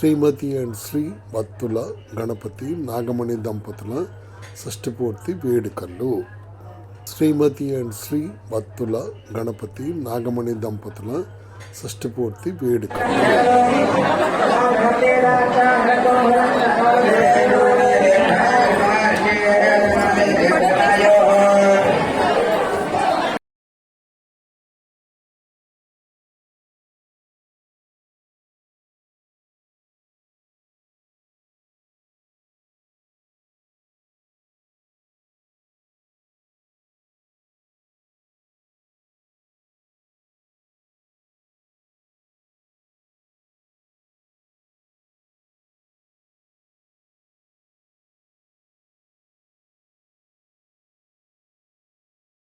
శ్రీమతి and Shri భక్తుల గణపతి నాగమణి దంపతుల షష్ఠపూర్తి వేడుకలు. శ్రీమతి అండ్ శ్రీ భక్తుల గణపతి నాగమణి దంపతుల షష్ఠపూర్తి వేడుకలు.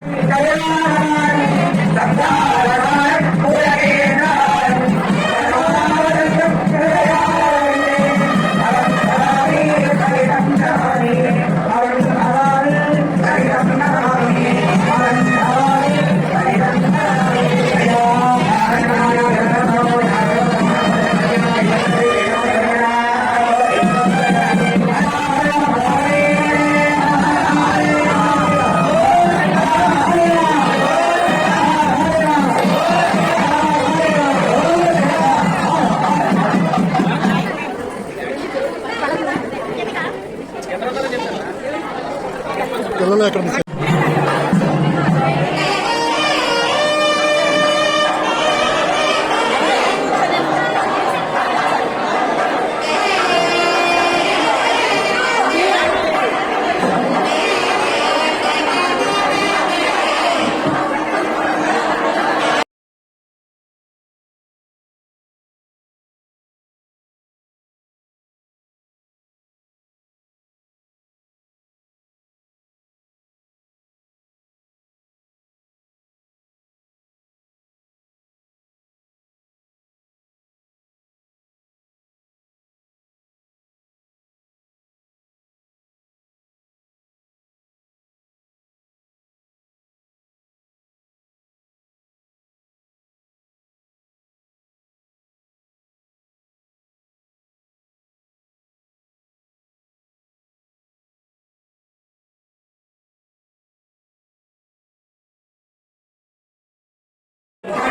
Kalau tak tahu.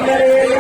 Gracias.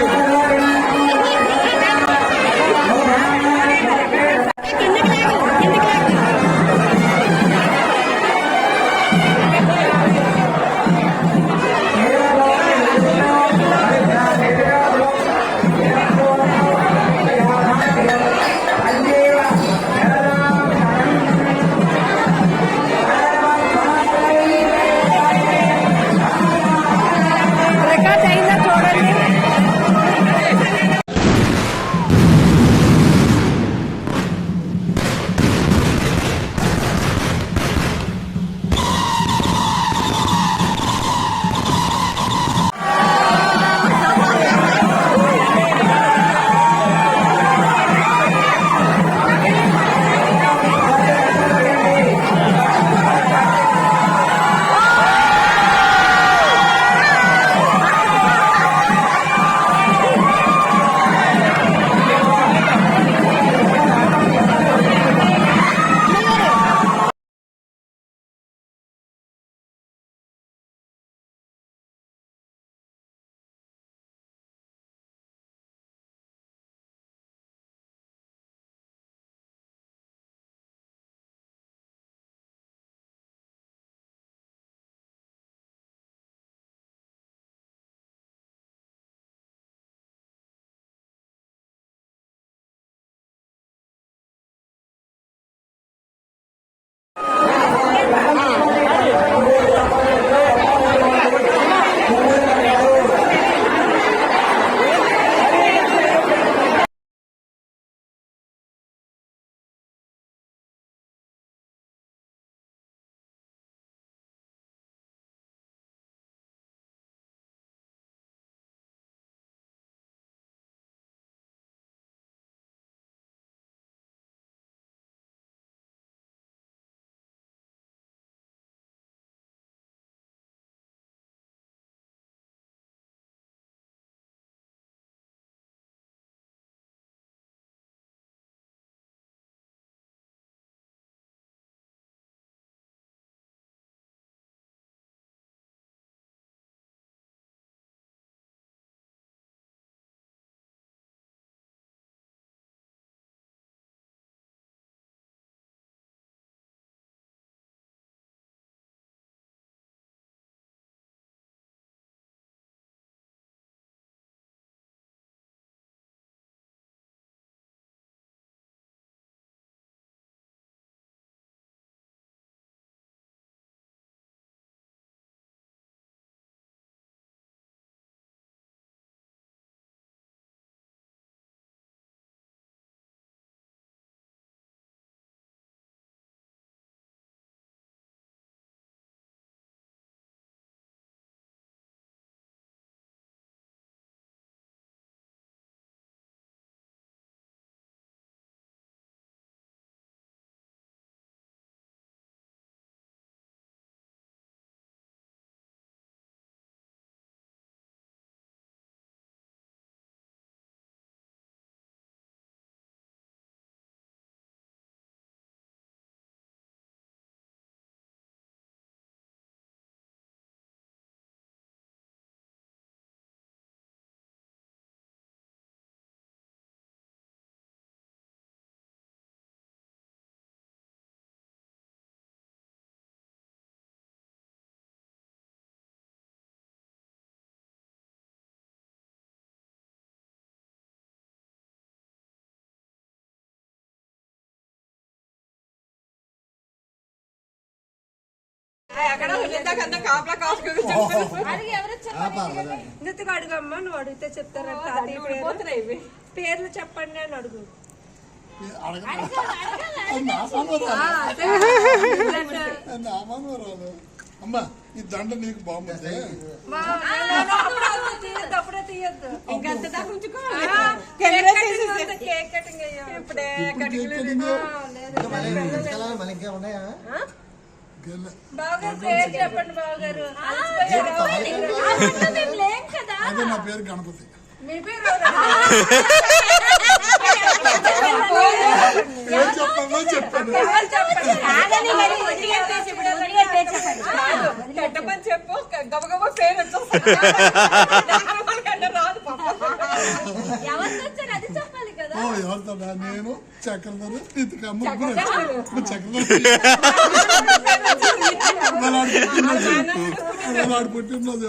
అక్కడ ఇందాకంతా కాపలా కాసుకుంటున్నారు అడిగి ఎవరు చెప్పండి నితిగా అడుగమ్మా నువ్వు అడిగితే చెప్తారా తాతయ్య పేరు. పోతున్నాయి ఇవి. పేర్లు చెప్పండి అని అడుగు. అమ్మా ఈ దండ నీకు బాగుంది. అప్పుడే తీయొద్దు ఇంకంత దాకా కేక్ కేక్ కట్ కటింగ్. ఇప్పుడే ఇప్పుడు కటింగ్ అదే నా పేరు గణపతి. చెప్పాను చెప్పు. గబగబ పేరు రాదు వచ్చారు? అది ఓ ఎవరితో నేను చక్రధర ముగ్గురు చక్రధర. పుట్టినరోజు.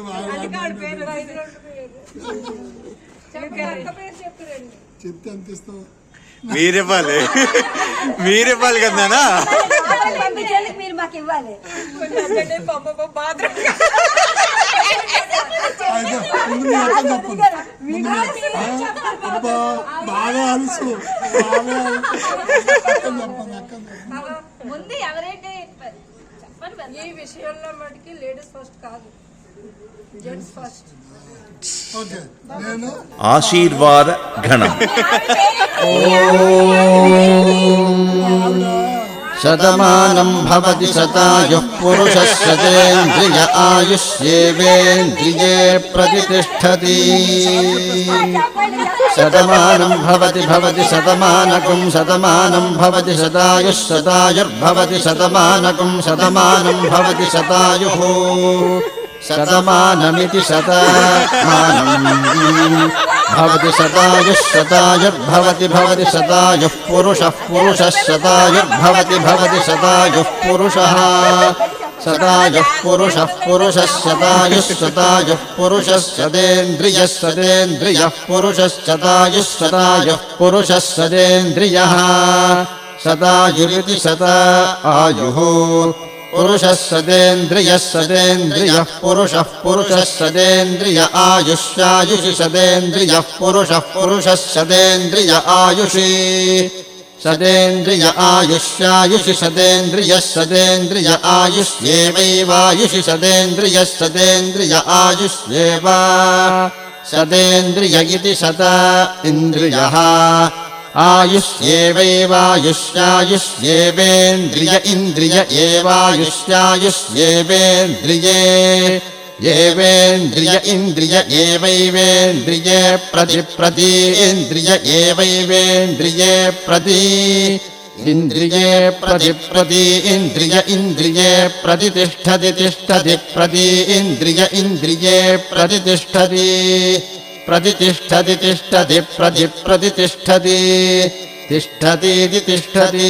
చెప్తే ఎంత ఇస్తావు? మీరివ్వాలి. మీరివ్వాలి పంపించేందుకు మీరు మాకు ఇవ్వాలి. బాగా అలుసు బాగా అలుసు అక్క చెప్పండి అక్క చెప్పండి ముందు ఎవరైతే చెప్పండి మరి. ఈ విషయంలో మటుకి లేడీస్ ఫస్ట్ కాదు. జెంట్స్ ఫస్ట్ ఓకే నేను ఆశీర్వాద ఘనం భవతి శతాయుః పురుషः శతేంద్రియ ఆయుష్యేవేంద్రియే ప్రతిష్టతి శతమానం భవతి భవతి శతమానకం శతమానం భవతి శతాయుః శతాయుర్భవతి శతమానకం శతమానం భవతి శతాయుః శతమానమితి शतमानमिति शतमानम् भवति शतायुः शतायुर्भवति भवति शतायुः पुरुषः पुरुषः शतायुर्भवति भवति शतायुः पुरुषः। शतायुः पुरुषः पुरुषः शतायुः शतायुः पुरुषः सदेन्द्रियः सदेन्द्रियः पुरुषः शतायुः शतायुः पुरुषः सदेन्द्रियः। शतायुरिति शता आयुः। పురుషः సదేంద్రియः సదేంద్రియः పురుషः పురుషः సదేంద్రియ ఆయుష్యాయుషి సదేంద్రియः పురుషः పురుషः సదేంద్రియ ఆయుషి సదేంద్రియ ఆయుష్యాయుషి సదేంద్రియः సదేంద్రియ ఆయుష్యేవైవాయుషి సదేంద్రియः సదేంద్రియ ఆయుష్యేవ సదేంద్రియ ఇతి సత ఇంద్రియः आयुष्येवैवायुष्यायुष्येवेन्द्रिय इन्द्रिय एवायुष्यायुष्येवेन्द्रिये एवेन्द्रिय इन्द्रिय एवैवेन्द्रिये प्रति प्रति इन्द्रिय एवैवेन्द्रिये प्रति इन्द्रिये प्रति प्रति इन्द्रिय इन्द्रिये प्रतितिष्ठति तिष्ठति प्रति इन्द्रिय इन्द्रिये प्रतितिष्ठति प्रतितिष्ठति तिष्ठति प्रति प्रतितिष्ठति तिष्ठतीति तिष्ठति